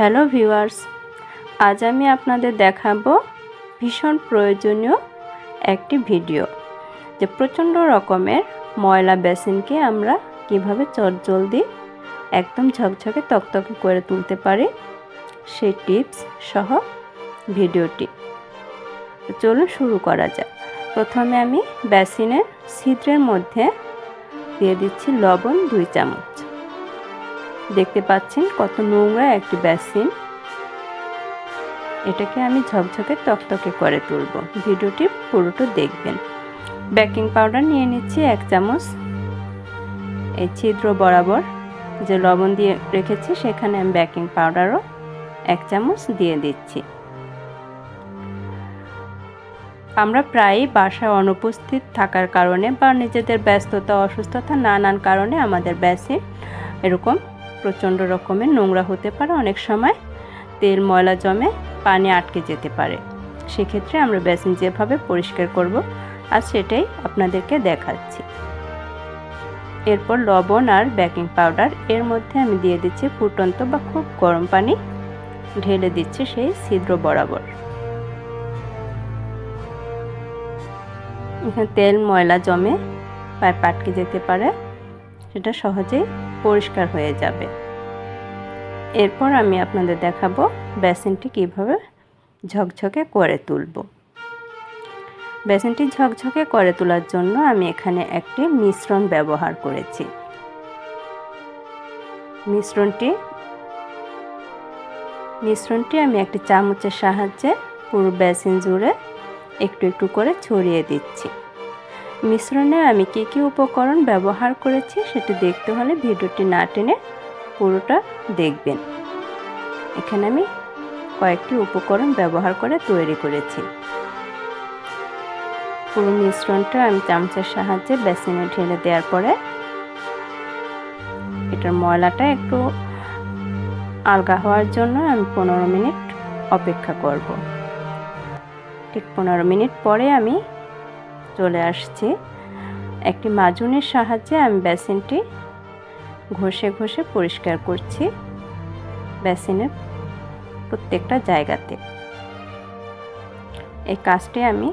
Hello viewers, আজ আমি আপনাদের দেখাবো ভীষণ প্রয়োজনীয় একটি ভিডিও যে প্রচণ্ড রকমের ময়লা বেসিনকে আমরা কীভাবে চটজলদি একদম ঝকঝকে তকতকে করে তুলতে পারি সেই টিপস সহ ভিডিওটি। চলুন শুরু করা যাক। প্রথমে আমি বেসিনের ছিদ্রের মধ্যে দিয়ে দিচ্ছি লবণ দুই চামচ। দেখতে পাচ্ছেন কত নোংরা একটি বেসিন। এটাকে আমি ঝকঝকে তকতকে করে তুলব। ভিডিওটি পুরোটা দেখবেন। বেকিং পাউডার নিয়ে নিচ্ছি এক চামচ। এই ছিদ্র বরাবর যে লবণ দিয়ে রেখেছি, সেখানে আমি বেকিং পাউডারও এক চামচ দিয়ে দিচ্ছি। আমরা প্রায়ই বাসায় অনুপস্থিত থাকার কারণে বা নিজেদের ব্যস্ততা, অসুস্থতা, নানান কারণে আমাদের বেসিন এরকম প্রচণ্ড রকমের নোংরা হতে পারে, অনেক সময় তেল ময়লা জমে পানি আটকে যেতে পারে। সেক্ষেত্রে আমরা বেসিন যেভাবে পরিষ্কার করব আর সেটাই আপনাদেরকে দেখাচ্ছি। এরপর লবণ আর বেকিং পাউডার, এর মধ্যে আমি দিয়ে দিচ্ছি ফুটন্ত বা খুব গরম পানি, ঢেলে দিচ্ছি সেই ছিদ্র বরাবর। এখানে তেল ময়লা জমে পাইপ আটকে যেতে পারে, সেটা সহজেই পরিষ্কার হয়ে যাবে। এরপর আমি আপনাদের দেখাবো বেসিনটি কীভাবে ঝকঝকে করে তুলব। বেসিনটি ঝকঝকে করে তোলার জন্য আমি এখানে একটি মিশ্রণ ব্যবহার করেছি। মিশ্রণটি মিশ্রণটি আমি একটি চামচের সাহায্যে পুরো বেসিন জুড়ে একটু একটু করে ছড়িয়ে দিচ্ছি। মিশ্রণে আমি কী কী উপকরণ ব্যবহার করেছি সেটি দেখতে হলে ভিডিওটি না টেনে পুরোটা দেখবেন। এখানে আমি কয়েকটি উপকরণ ব্যবহার করে তৈরি করেছি। পুরো মিশ্রণটা আমি চামচের সাহায্যে বেসিনে ঢেলে দেওয়ার পরে এটার ময়লাটা একটু আলগা হওয়ার জন্য আমি পনেরো মিনিট অপেক্ষা করব। ঠিক পনেরো মিনিট পরে আমি চলে আসছি। একটি মাজুনের সাহায্যে আমি বেসিনটি ঘষে ঘষে পরিষ্কার করছি বেসিনের প্রত্যেকটা জায়গাতে। এই কাজটি আমি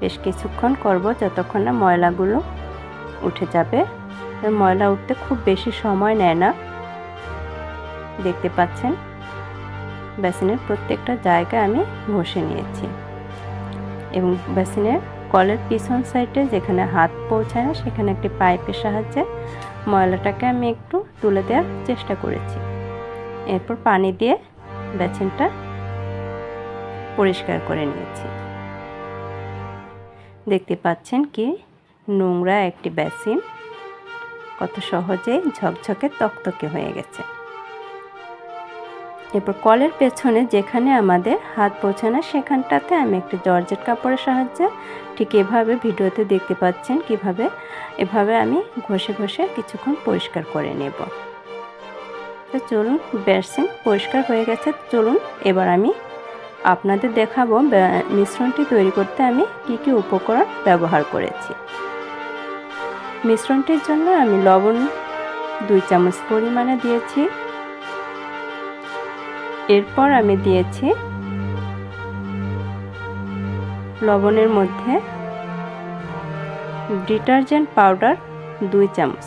বেশ কিছুক্ষণ করব যতক্ষণ না ময়লাগুলো উঠে যাবে। ময়লা উঠতে খুব বেশি সময় নেয় না। দেখতে পাচ্ছেন? বেসিনের প্রত্যেকটা জায়গা আমি ঘষে নিয়েছি। এবং বেসিনের কলের পিছন সাইডে যেখানে হাত পৌঁছায় না, সেখানে একটি পাইপের সাহায্যে ময়লাটাকে আমি একটু তুলে দেওয়ার চেষ্টা করেছি। এরপর পানি দিয়ে বেসিনটা পরিষ্কার করে নিয়েছি। দেখতে পাচ্ছেন কি? নোংরা একটি বেসিন কত সহজেই ঝকঝকে তকতকে হয়ে গেছে। এরপর কলের পেছনে যেখানে আমাদের হাত পৌঁছানো, সেখানটাতে আমি একটি জর্জেট কাপড়ের সাহায্যে ঠিক এভাবে ভিডিওতে দেখতে পাচ্ছেন কীভাবে এভাবে আমি ঘষে ঘষে কিছুক্ষণ পরিষ্কার করে নেব। তো চলুন বেসিন পরিষ্কার হয়ে গেছে। চলুন, এবার আমি আপনাদের দেখাবো মিশ্রণটি তৈরি করতে আমি কি কি উপকরণ ব্যবহার করেছি। মিশ্রণটির জন্য আমি লবণ দুই চামচ পরিমাণে দিয়েছি। এরপর আমি দিয়েছি লবণের মধ্যে ডিটারজেন্ট পাউডার দুই চামচ।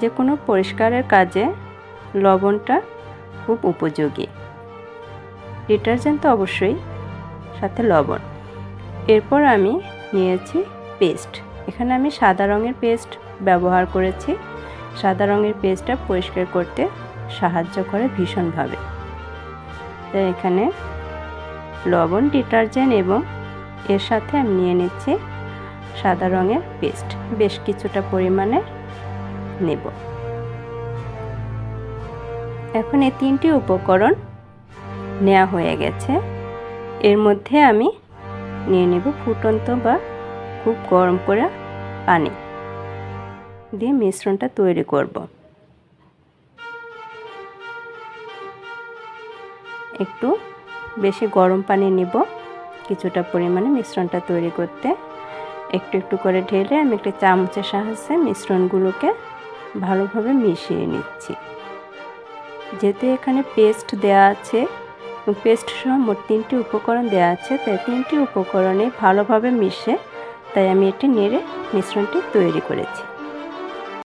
যে কোনো পরিষ্কারের কাজে লবণটা খুব উপযোগী। ডিটারজেন্ট তো অবশ্যই, সাথে লবণ। এরপর আমি নিয়েছি পেস্ট। এখানে আমি সাদা রঙের পেস্ট ব্যবহার করেছি। সাদা রঙের পেস্টটা পরিষ্কার করতে সাহায্য করে ভীষণভাবে। তাই এখানে লবণ, ডিটারজেন্ট এবং এর সাথে আমি নিয়ে নিচ্ছি সাদা রঙের পেস্ট। বেশ কিছুটা পরিমাণে নেব। এখন এই তিনটি উপকরণ নেওয়া হয়ে গেছে। এর মধ্যে আমি নিয়ে নেব ফুটন্ত বা খুব গরম করে পানি। দিয়ে মিশ্রণটা তৈরি করব। একটু বেশি গরম পানি নিব। কিছুটা পরিমাণে মিশ্রণটা তৈরি করতে। একটু একটু করে ঢেলে আমি একটা চামচের সাহায্যে মিশ্রণগুলোকে ভালোভাবে মিশিয়ে নিচ্ছি। যেহেতু এখানে পেস্ট দেওয়া আছে পেস্ট সহ মোট তিনটি উপকরণ দেওয়া আছে, তাই তিনটি উপকরণে ভালোভাবে মিশে, তাই আমি এটি নেড়ে মিশ্রণটি তৈরি করেছি।